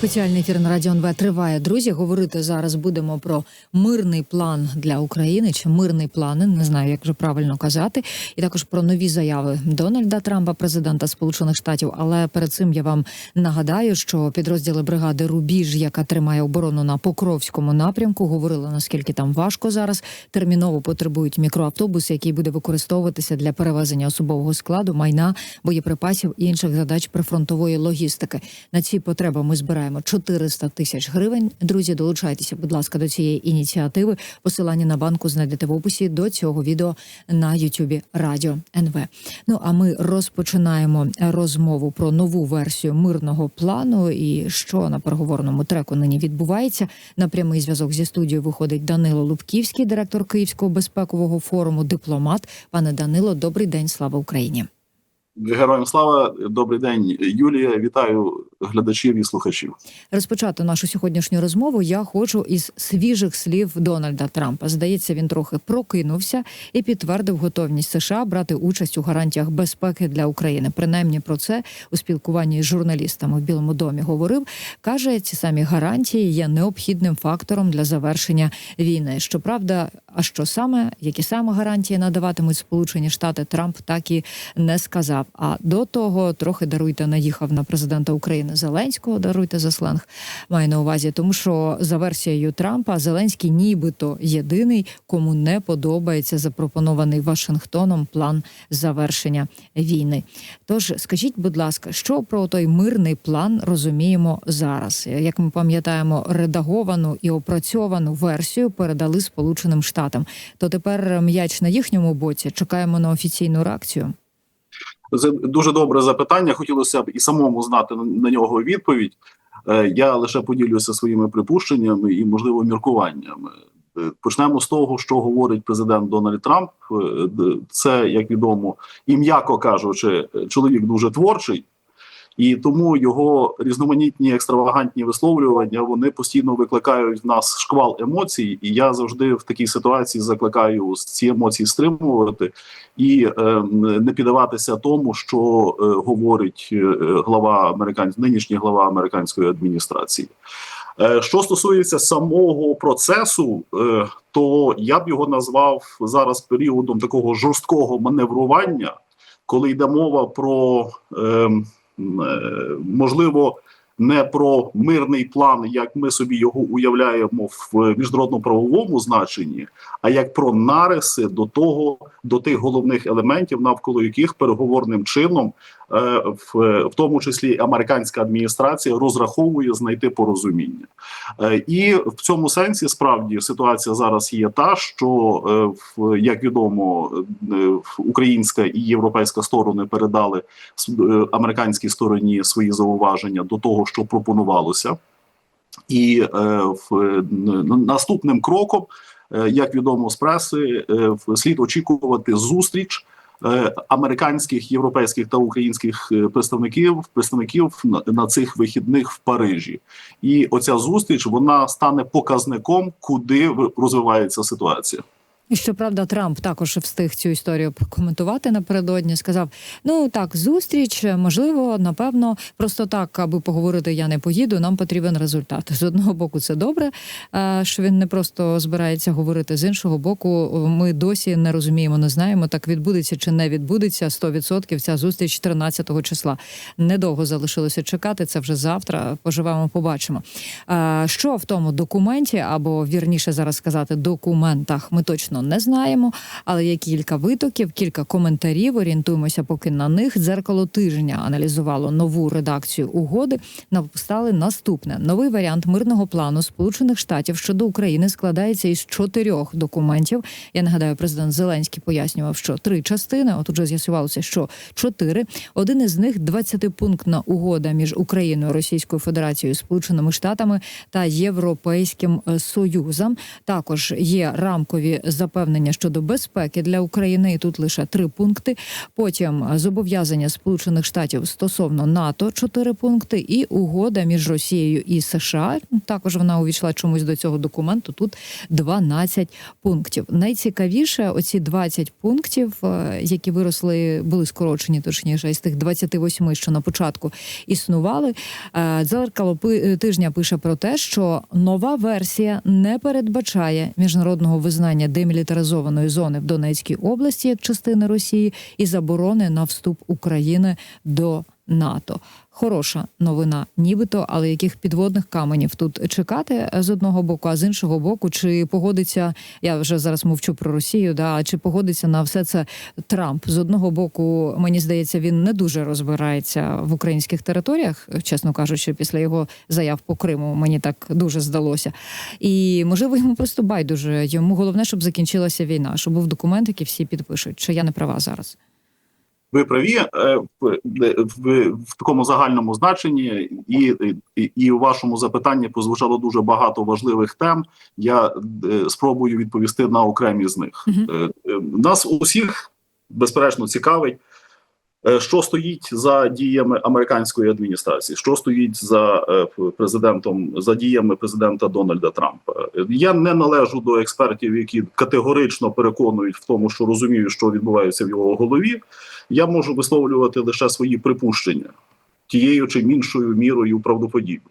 Спеціальний ефір на Радіо НВ триває. Друзі, говорити зараз будемо про мирний план для України чи мирний плани, не знаю, як вже правильно казати, і також про нові заяви Дональда Трампа, президента Сполучених Штатів. Але перед цим я вам нагадаю, що підрозділи бригади Рубіж, яка тримає оборону на Покровському напрямку, говорили наскільки там важко зараз. Терміново потребують мікроавтобус, який буде використовуватися для перевезення особового складу, майна, боєприпасів і інших задач прифронтової логістики. На ці потреби ми збираємо 400 тисяч гривень. Друзі, долучайтеся, будь ласка, до цієї ініціативи. Посилання на банку знайдете в описі до цього відео на Ютубі Радіо НВ. Ну а ми розпочинаємо розмову про нову версію мирного плану і що на переговорному треку нині відбувається. На прямий зв'язок зі студією виходить Данило Лубківський, директор Київського безпекового форуму, дипломат. Пане Данило, добрий день, слава Україні. Героям слава, добрий день, Юлія. Вітаю глядачів і слухачів. Розпочати нашу сьогоднішню розмову я хочу із свіжих слів Дональда Трампа. Здається, він трохи прокинувся і підтвердив готовність США брати участь у гарантіях безпеки для України. Принаймні про це у спілкуванні з журналістами в Білому домі говорив. каже, ці самі гарантії є необхідним фактором для завершення війни. Щоправда, а що саме, які саме гарантії надаватимуть Сполучені Штати, Трамп так і не сказав. А до того трохи даруйте наїхав на президента України Зеленського. Даруйте за сленг. Маю на увазі, тому що за версією Трампа Зеленський, нібито єдиний, кому не подобається запропонований Вашингтоном план завершення війни. Тож скажіть, будь ласка, що про той мирний план розуміємо зараз? Як ми пам'ятаємо, редаговану і опрацьовану версію передали Сполученим Штатам. То тепер м'яч на їхньому боці. Чекаємо на офіційну реакцію. Це дуже добре запитання. Хотілося б і самому знати на нього відповідь. Е, Я лише поділюся своїми припущеннями і, можливо, міркуваннями. Е, Почнемо з того, що говорить президент Дональд Трамп. Е, Це, як відомо, і м'яко кажучи, чоловік дуже творчий, і тому його різноманітні екстравагантні висловлювання вони постійно викликають в нас шквал емоцій. І я завжди в такій ситуації закликаю ці емоції стримувати і е, не піддаватися тому, що е, говорить е, глава американ... нинішній глава американської адміністрації. Е, Що стосується самого процесу, е, то я б його назвав зараз періодом такого жорсткого маневрування, коли йде мова про ем, можливо не про мирний план, як ми собі його уявляємо в міжнародно-правовому значенні, а як про нариси до того, до тих головних елементів, навколо яких переговорним чином, е, в, в тому числі американська адміністрація, розраховує знайти порозуміння. Е, І в цьому сенсі справді ситуація зараз є та, що е, як відомо, е, українська і європейська сторони передали е, американській стороні свої зауваження до того, що пропонувалося, і е, в, е, наступним кроком, е, як відомо з преси, е, слід очікувати зустріч. Е, Американських, європейських та українських е, представників представників на, цих вихідних в Парижі, і оця зустріч вона стане показником, куди розвивається ситуація. І щоправда, Трамп також встиг цю історію прокоментувати напередодні. Сказав: ну так, зустріч, можливо, напевно, просто так, аби поговорити, я не поїду. Нам потрібен результат. З одного боку, це добре, е, що він не просто збирається говорити. З іншого боку, ми досі не розуміємо, не знаємо, так відбудеться чи не відбудеться 100% ця зустріч 13 числа. Недовго залишилося чекати. Це вже завтра. Поживемо, побачимо. Е, Що в тому документі, або вірніше зараз сказати, документах, ми точно не знаємо, але є кілька витоків, кілька коментарів. Орієнтуємося поки на них. Дзеркало тижня аналізувало нову редакцію угоди. Написали наступне: новий варіант мирного плану Сполучених Штатів щодо України складається із чотирьох документів. Я нагадаю, президент Зеленський пояснював, що три частини. От уже з'ясувалося, що чотири. Один із них 20-пунктна угода між Україною, Російською Федерацією, Сполученими Штатами та Європейським е, Союзом. Також є рамкові запитання запевнення щодо безпеки для України. І тут лише три пункти. Потім зобов'язання Сполучених Штатів стосовно НАТО чотири пункти, і угода між Росією і США. Також вона увійшла чомусь до цього документу. Тут 12 пунктів. Найцікавіше оці 20 пунктів, е, які виросли, були скорочені, точніше, із тих 28, що на початку існували. Е, Дзеркало тижня пише про те, що нова версія не передбачає міжнародного визнання демілітаризованої зони в Донецькій області як частини Росії і заборони на вступ України до НАТО. Хороша новина, нібито, але яких підводних каменів тут чекати е, з одного боку, а з іншого боку, чи погодиться я вже зараз мовчу про Росію, да чи погодиться на все це Трамп з одного боку, мені здається, він не дуже розбирається в українських територіях, чесно кажучи, після його заяв по Криму. Мені так дуже здалося. І можливо йому просто байдуже. Йому головне, щоб закінчилася війна, щоб був документ, який всі підпишуть. Чи я не права зараз? Ви праві е, в, в, в такому загальному значенні, і, і, і у вашому запитанні позвучало дуже багато важливих тем. Я е, спробую відповісти на окремі з них. Е, Нас усіх безперечно цікавить, що стоїть за діями американської адміністрації, що стоїть за е, президентом за діями президента Дональда Трампа. Е, Я не належу до експертів, які категорично переконують в тому, що розуміють, що відбувається в його голові. Я можу висловлювати лише свої припущення тією чи іншою мірою правдоподібно.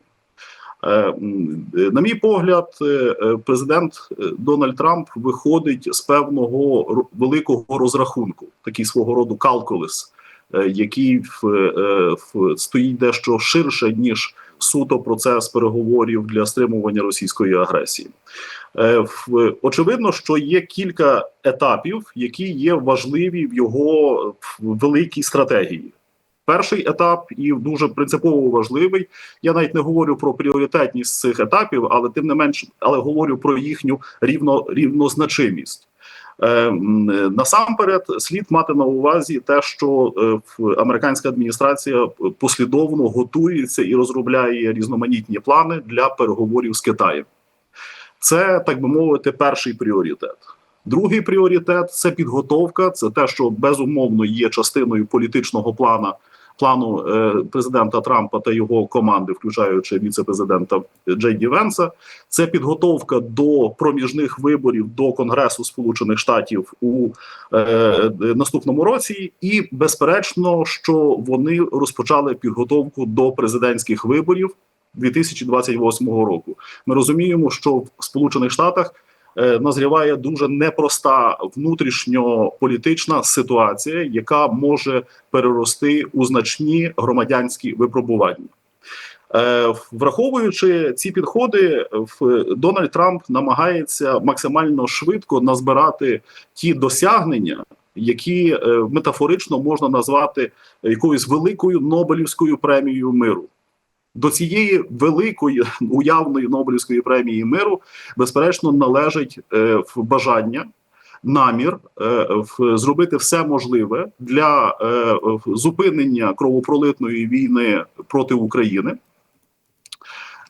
Е, е, На мій погляд, е, е, президент е, Дональд Трамп виходить з певного великого розрахунку, такий свого роду калкулес, е, який в, е, в, стоїть дещо ширше, ніж суто процес переговорів для стримування російської агресії. Е, Очевидно, що є кілька етапів, які є важливі в його великій стратегії. Перший етап і дуже принципово важливий. Я навіть не говорю про пріоритетність цих етапів, але тим не менш, але говорю про їхню рівно, рівнозначимість. Е, м, насамперед, слід мати на увазі те, що е, американська адміністрація послідовно готується і розробляє різноманітні плани для переговорів з Китаєм. Це так би мовити, перший пріоритет. Другий пріоритет це підготовка. Це те, що безумовно є частиною політичного плану плану е, президента Трампа та його команди, включаючи віце-президента Джей Ді Венса. Це підготовка до проміжних виборів до Конгресу Сполучених Штатів у е, наступному році, і безперечно, що вони розпочали підготовку до президентських виборів 2028 року. Ми розуміємо, що в Сполучених Штатах назріває дуже непроста внутрішньополітична ситуація, яка може перерости у значні громадянські випробування. Е, Враховуючи ці підходи, Дональд Трамп намагається максимально швидко назбирати ті досягнення, які е, метафорично можна назвати якоюсь великою Нобелівською премією миру. До цієї великої уявної Нобелівської премії миру, безперечно, належить е, бажання, намір е, в, зробити все можливе для е, зупинення кровопролитної війни проти України.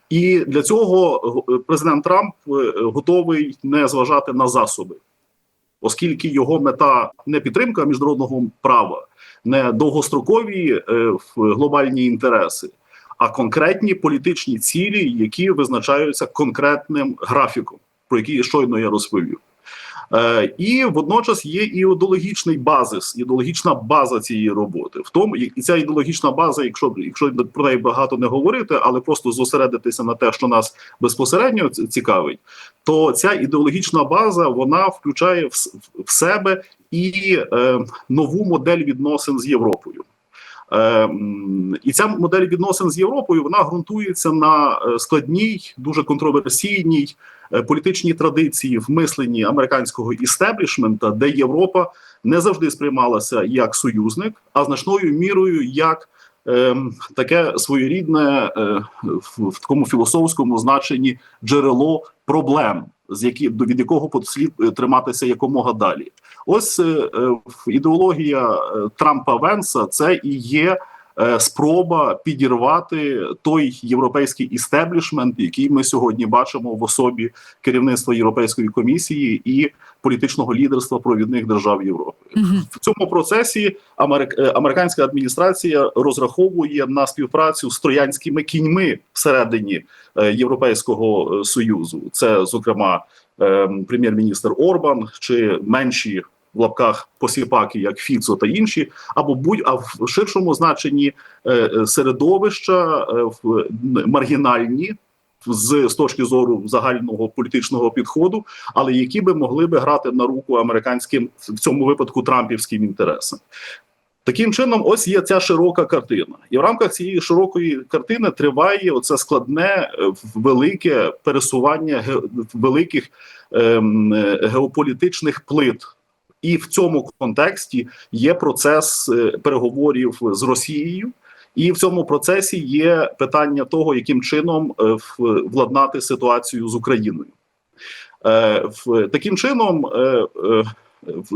І для цього е, президент Трамп е, готовий не зважати на засоби, оскільки його мета не підтримка міжнародного права, не довгострокові е, глобальні інтереси, а конкретні політичні цілі, які визначаються конкретним графіком, про який щойно я розповів. Е, і водночас є ідеологічний базис, ідеологічна база цієї роботи. В тому і ця ідеологічна база, якщо якщо про неї багато не говорити, але просто зосередитися на те, що нас безпосередньо цікавить, то ця ідеологічна база вона включає в, в себе і е, нову модель відносин з Європою. Е, і ця модель відносин з Європою вона ґрунтується на е, складній, дуже контроверсійній е, політичній традиції в мисленні американського істеблішмента, де Європа не завжди сприймалася як союзник, а значною мірою як ем, таке своєрідне в такому філософському значенні джерело проблем, з які від якого слід е, триматися якомога далі. Ось е, е, ідеологія е, Трампа Венса це і є спроба підірвати той європейський істеблішмент, який ми сьогодні бачимо в особі керівництва Європейської комісії і політичного лідерства провідних держав Європи. Мгм. В цьому процесі америк... е, американська адміністрація розраховує на співпрацю з троянськими кіньми всередині е, Європейського е, союзу. Це, зокрема, е, прем'єр-міністр Орбан чи менші в лапках посіпаки, як Фіцо та інші, або будь а в ширшому значенні е, е, середовища е, в маргінальні. З, з точки зору загального політичного підходу, але які би могли би грати на руку американським в цьому випадку трампівським інтересам. Таким чином, ось є ця широка картина, і в рамках цієї широкої картини триває оце складне велике пересування великих ем, геополітичних плит. І в цьому контексті є процес е, переговорів з Росією, і в цьому процесі є питання того, яким чином е, владнати ситуацію з Україною. Е, Таким чином,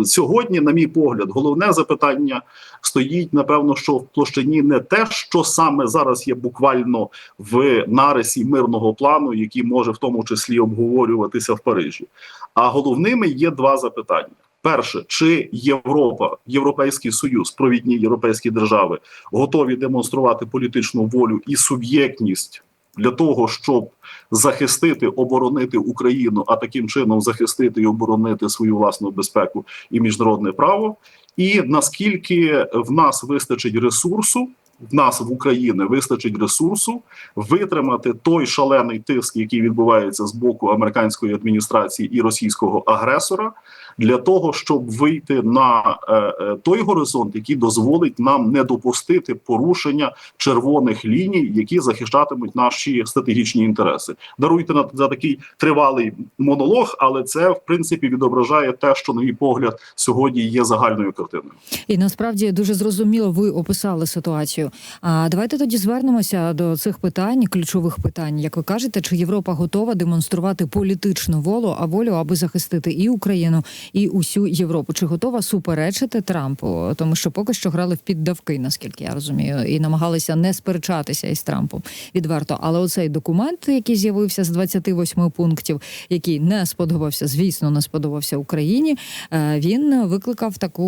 сьогодні, на мій погляд, головне запитання стоїть, напевно, що в площині не те, що саме зараз є буквально в нарисі мирного плану, який може в тому числі обговорюватися в Парижі. А головними є два запитання. Перше, чи Європа, Європейський Союз, провідні європейські держави готові демонструвати політичну волю і суб'єктність для того, щоб захистити, оборонити Україну, а таким чином захистити і оборонити свою власну безпеку і міжнародне право, і наскільки в нас вистачить ресурсу, в нас в Україні вистачить ресурсу витримати той шалений тиск, який відбувається з боку американської адміністрації і російського агресора, для того, щоб вийти на е, е, той горизонт, який дозволить нам не допустити порушення червоних ліній, які захищатимуть наші стратегічні інтереси. Даруйте на за такий тривалий монолог, але це в принципі відображає те, що на мій погляд сьогодні є загальною картиною. І насправді дуже зрозуміло ви описали ситуацію. А давайте тоді звернемося до цих питань, ключових питань, як ви кажете, чи Європа готова демонструвати політичну волю, а волю, аби захистити і Україну, і усю Європу? Чи готова суперечити Трампу? Тому що поки що грали в піддавки, наскільки я розумію, і намагалися не сперечатися із Трампом відверто. Але оцей документ, який з'явився з 28 пунктів, який не сподобався, звісно, не сподобався Україні. е, Він викликав таку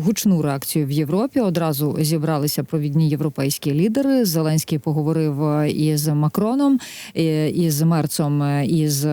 гучну реакцію в Європі. Одразу зібралися провідні європейські лідери. Зеленський поговорив е, із Макроном, е, із Мерцом, із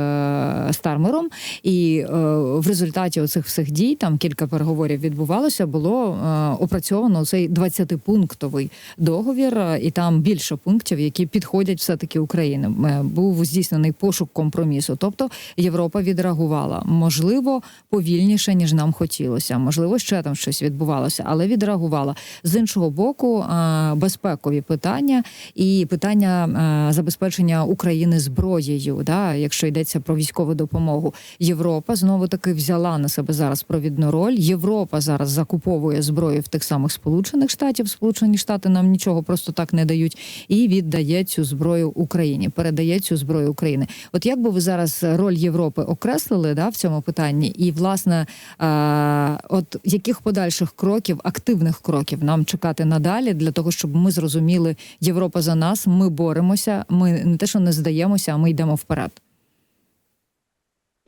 Стармером. І в результаті оцих всіх дій там кілька переговорів відбувалося. Було е, опрацьовано цей 20-пунктовий договір, е, і там більше пунктів, які підходять все таки Україні. Е, Був здійснений пошук компромісу. Тобто Європа відреагувала можливо повільніше ніж нам хотілося. Можливо, ще там щось відбувалося, але відреагувала з іншого боку. е, Безпекові питання і питання е, забезпечення України зброєю, да, якщо йдеться про військову допомогу. Європа знову таки взяла на себе зараз провідну роль. Європа зараз закуповує зброю в тих самих Сполучених Штатів. Сполучені Штати нам нічого просто так не дають, і віддає цю зброю Україні. Передає цю зброю Україні. От як би ви зараз роль Європи окреслили да, в цьому питанні, і власне, е, от яких подальших кроків, активних кроків нам чекати надалі для того, щоб ми зрозуміли, Європа за нас, ми боремося. Ми не те, що не здаємося, а ми йдемо вперед.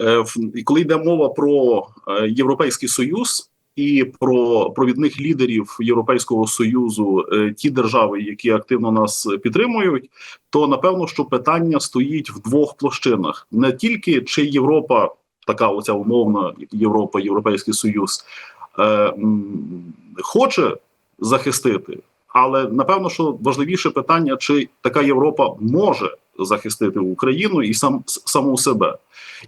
Е, коли йде мова про е, Європейський Союз і про провідних лідерів Європейського Союзу, е, ті держави, які активно нас підтримують, то напевно, що питання стоїть в двох площинах: не тільки чи Європа, така оця умовна Європа, Європейський Союз, хоче захистити, але напевно, що важливіше питання, чи така Європа може захистити Україну і сам саму себе.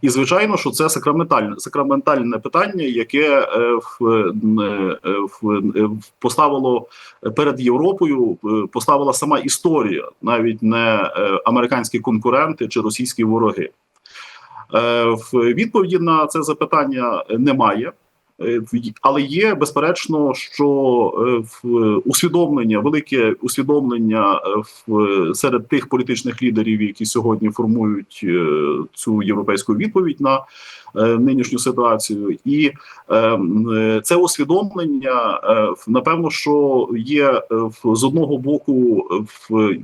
І звичайно, що це сакраментальне сакраментальне питання, яке е, в, е, в, е, поставило перед Європою, поставила сама історія, навіть не американські конкуренти чи російські вороги. В відповіді на це запитання немає. Е, Але є безперечно, що е, в усвідомлення, велике усвідомлення е, в серед тих політичних лідерів, які сьогодні формують е, цю європейську відповідь на е, нинішню ситуацію, і е, м, е, це усвідомлення е, напевно, що є е, з одного боку, е, е,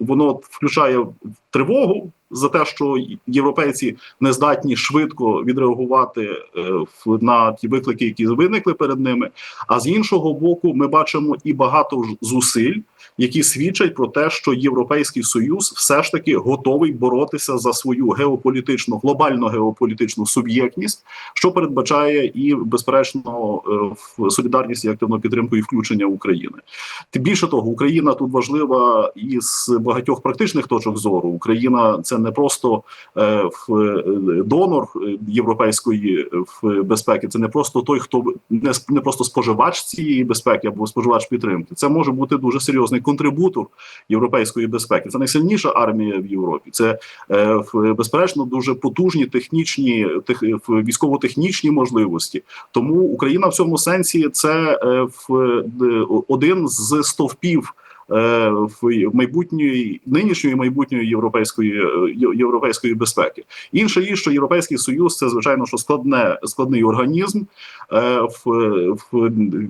воно включає тривогу за те, що європейці не здатні швидко відреагувати е, на ті виклики, які виникли перед ними. А з іншого боку, ми бачимо і багато зусиль, які свідчать про те, що Європейський Союз все ж таки готовий боротися за свою геополітичну глобальну геополітичну суб'єктність, що передбачає і безперечно е, солідарність і активну підтримку і включення України. Тим більше того, Україна тут важлива із багатьох практичних точок зору. Україна це не просто е, е, донор європейської безпеки. Це не просто той, хто не, просто споживач цієї безпеки або споживач підтримки. Це може бути дуже серйозний контрибутор європейської безпеки. Це найсильніша армія в Європі. Це е, безперечно дуже потужні технічні тех, військово-технічні можливості. Тому Україна в цьому сенсі це е, в один з стовпів. Е, В майбутньої нинішньої майбутньої європейської е, європейської безпеки інше є, що європейський союз це звичайно що складне складний організм. Е, в,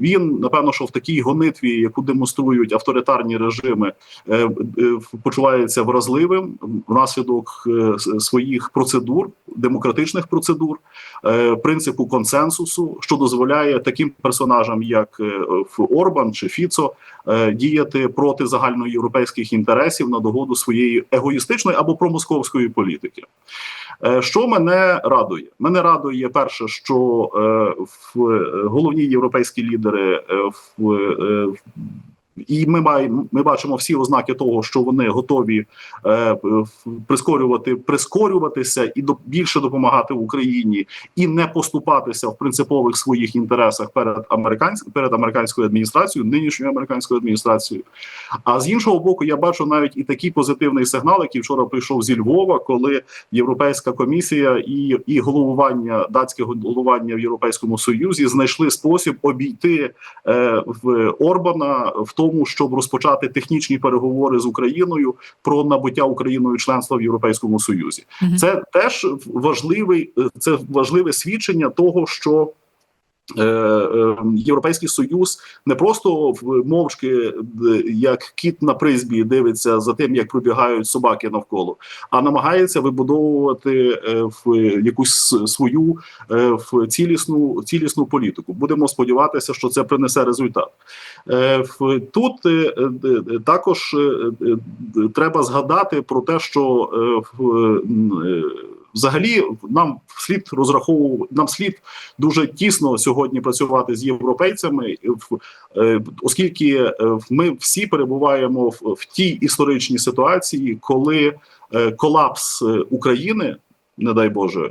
він напевно, що в такій гонитві, яку демонструють авторитарні режими, почувається вразливим внаслідок своїх процедур, демократичних процедур, принципу консенсусу, що дозволяє таким персонажам, як Орбан чи Фіцо, діяти проти загальноєвропейських інтересів на догоду своєї егоїстичної або промосковської політики. Е, Що мене радує? Мене радує перше, що е, в е, головні європейські лідери в- і ми маємо ми бачимо всі ознаки того, що вони готові е, прискорювати, прискорюватися і до більше допомагати Україні, і не поступатися в принципових своїх інтересах перед американськ, перед американською адміністрацією, нинішньою американською адміністрацією. А з іншого боку, я бачу навіть і такий позитивний сигнал, який вчора прийшов зі Львова, коли Європейська комісія і, і головування датське головування в Європейському Союзі знайшли спосіб обійти е, в Орбана в тому, щоб розпочати технічні переговори з Україною про набуття Україною членства в Європейському Союзі. Це теж важливий це важливе свідчення того, що. Е, е, Європейський союз не просто мовчки, як кіт на призбі, дивиться за тим, як пробігають собаки навколо, а намагається вибудовувати е, в якусь свою е, в цілісну цілісну політику. Будемо сподіватися, що це принесе результат. Е, Тут е, е, е, також е, е, е, треба згадати про те, що е, е, взагалі нам слід розраховувати, нам слід дуже тісно сьогодні працювати з європейцями, е, оскільки е, ми всі перебуваємо в, тій історичній ситуації, коли е, колапс України, не дай Боже,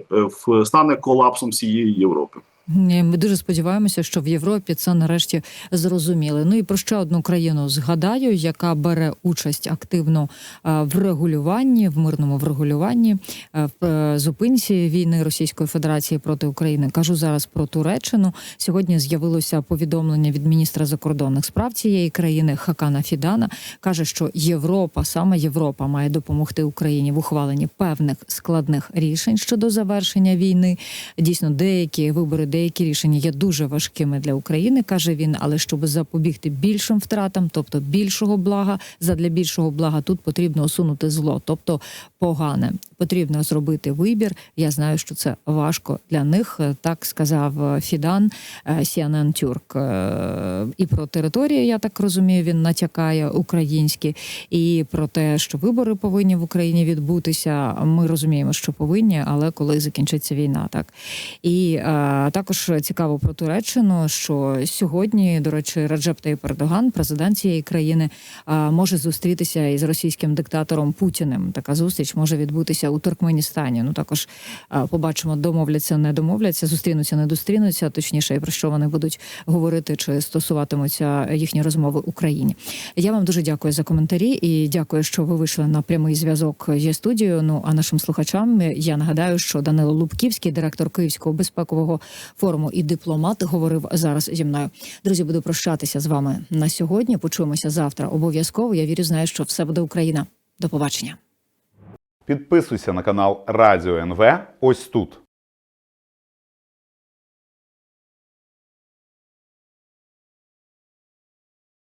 стане колапсом всієї Європи. Ми дуже сподіваємося, що в Європі це нарешті зрозуміли. Ну і про ще одну країну згадаю, яка бере участь активно е, в регулюванні, в мирному врегулюванні е, в е, зупинці війни Російської Федерації проти України. Кажу зараз про Туреччину. Сьогодні з'явилося повідомлення від міністра закордонних справ цієї країни Хакана Фідана. каже, що Європа, саме Європа, має допомогти Україні в ухваленні певних складних рішень щодо завершення війни. Дійсно, деякі вибори, деякі рішення є дуже важкими для України, каже він. Але щоб запобігти більшим втратам, тобто більшого блага, задля більшого блага, тут потрібно усунути зло, тобто погане. Потрібно зробити вибір. Я знаю, що це важко для них. Так сказав е, Фідан е, Сіанен Тюрк. Е, І про території, я так розумію, він натякає українські, і про те, що вибори повинні в Україні відбутися. Ми розуміємо, що повинні, але коли закінчиться війна, так і е, також цікаво про Туреччину, що сьогодні, до речі, Раджеп Таyyip Ердоган, президент цієї країни, може зустрітися із російським диктатором Путіним. Така зустріч може відбутися у Туркменістані. Ну також побачимо, домовляться, не домовляться, зустрінуться, не зустрінуться. Точніше, і про що вони будуть говорити, чи стосуватимуться їхні розмови Україні. Я вам дуже дякую за коментарі і дякую, що ви вийшли на прямий зв'язок зі студією. Ну а нашим слухачам я нагадаю, що Данило Лубківський, директор Київського безпекового форуму і дипломат говорив зараз зі мною. Друзі, буду прощатися з вами на сьогодні. Почуємося завтра. Обов'язково. Я вірю, знаю, що все буде Україна. До побачення. Підписуйся на канал Радіо НВ ось тут.